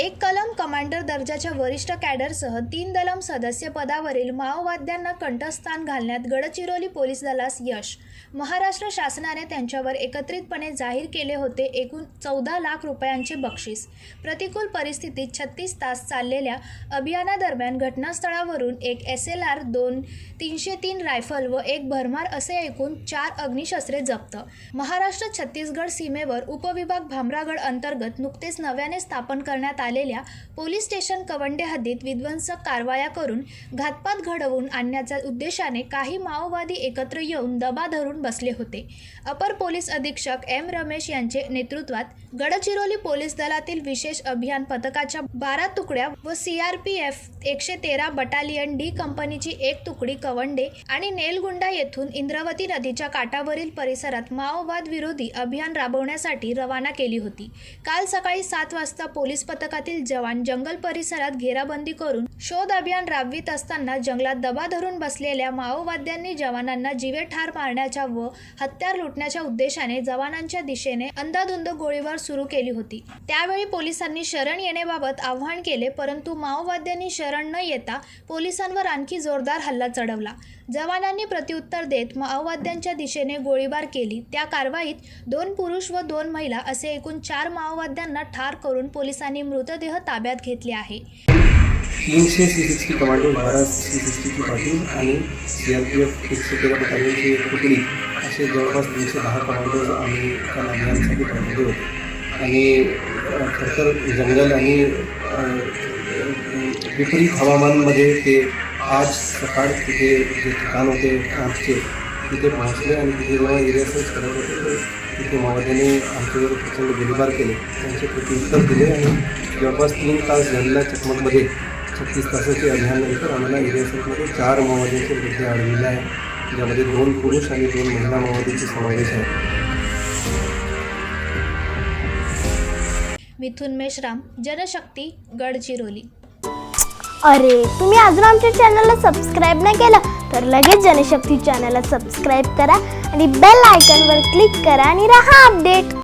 एक कलम कमांडर दर्जाच्या वरिष्ठ कॅडरसह तीन दलम सदस्य पदावरील माओवाद्यांना कंठस्थान घालण्यात गडचिरोली पोलीस दलास यश. महाराष्ट्र शासनाने त्यांच्यावर एकत्रितपणे जाहीर केले होते एकूण चौदा लाख रुपयांचे बक्षीस. प्रतिकूल परिस्थितीत छत्तीस तास चाललेल्या अभियानादरम्यान घटनास्थळावरून एक एस एल आर दोन तीनशे तीन रायफल व एक भरमार असे एकूण चार अग्निशस्त्रे जप्त. महाराष्ट्र छत्तीसगड सीमेवर उपविभाग भामरागड अंतर्गत नुकतेच नव्याने स्थापन करण्यात आले आलेल्या पोलीस स्टेशन कवंडे हद्दीत विध्वंसक कारवाया करून घातपात घडवून आणण्याच्या उद्देशाने काही माओवादी एकत्र येऊन दबा धरून बसले होते. अपर पोलीस अधीक्षक एम रमेश यांचे नेतृत्वात गडचिरोली पोलीस दलातील विशेष अभियान पथकाच्या बारा तुकड्या व सी आर पी एफ एकशे तेरा बटालियन डी कंपनीची एक तुकडी कवंडे आणि नेलगुंडा येथून इंद्रावती नदीच्या काठावरील परिसरात माओवाद विरोधी अभियान राबवण्यासाठी रवाना केली होती. काल सकाळी सात वाजता पोलीस विभागातील जवान जंगल परिसरात घेराबंदी करून शोध अभियान राबवित असताना जंगलात दबा धरून बसलेल्या माओवाद्यांनी जवानांना जीवे ठार मारण्याच्या व हत्यार लुटण्याच्या उद्देशाने जवानांच्या दिशेने अंदाधुंद गोळीबार सुरू केली होती. त्यावेळी पोलिसांनी शरण येण्याबाबत आव्हान केले परंतु माओवाद्यांनी शरण न येता पोलिसांवर आणखी जोरदार हल्ला चढवला. जवानांनी प्रत्युत्तर देत माओवाद्यांच्या दिशेने गोळीबार केली. त्या कारवाईत दोन पुरुष व दोन महिला असे एकूण चार माओवाद्यांना ठार करून पोलिसांनी मृत मृतदेह ताब्यात घेतले आहे. तीनशे सी सिक्स्टी कमांडो बारा सी सिक्स्टीची पाटील आणि सी आर पी एफ एकशे तेरा बटालियनची एक तुकडी असे जवळपास तीनशे दहा कमांडो आम्ही त्या अभियानासाठी पाठवले होते. आणि खरंतर जंगल आणि विपरीत हवामानमध्ये ते आज सकाळ तिथे जे ठिकाण होते आमचे तिथे पोहोचले आणि तिथे जेव्हा एरिया करत होते तिथे माओवाद्यांनी आमच्यावर प्रचंड गोळीबार केले. त्यांचे प्रत्युत्तर दिले आणि जवळपास तीन तास झालेल्या चकमकमध्ये छत्तीस तासाचे अभियानानंतर आम्हाला एरिया सर्चमध्ये चार माओवाद्यांचे मृत्यू आढळलेले आहे ज्यामध्ये दोन पुरुष आणि दोन महिला माओवाद्यांचे समावेश आहे. मिथुन मेश्राम जनशक्ती गडचिरोली. अरे तुम्ही अजून आमच्या चॅनलला सबस्क्राईब नाही केलं तर लगेच जनशक्ती चॅनलला सबस्क्राईब करा आणि बेल आयकॉनवर क्लिक करा आणि रहा अपडेट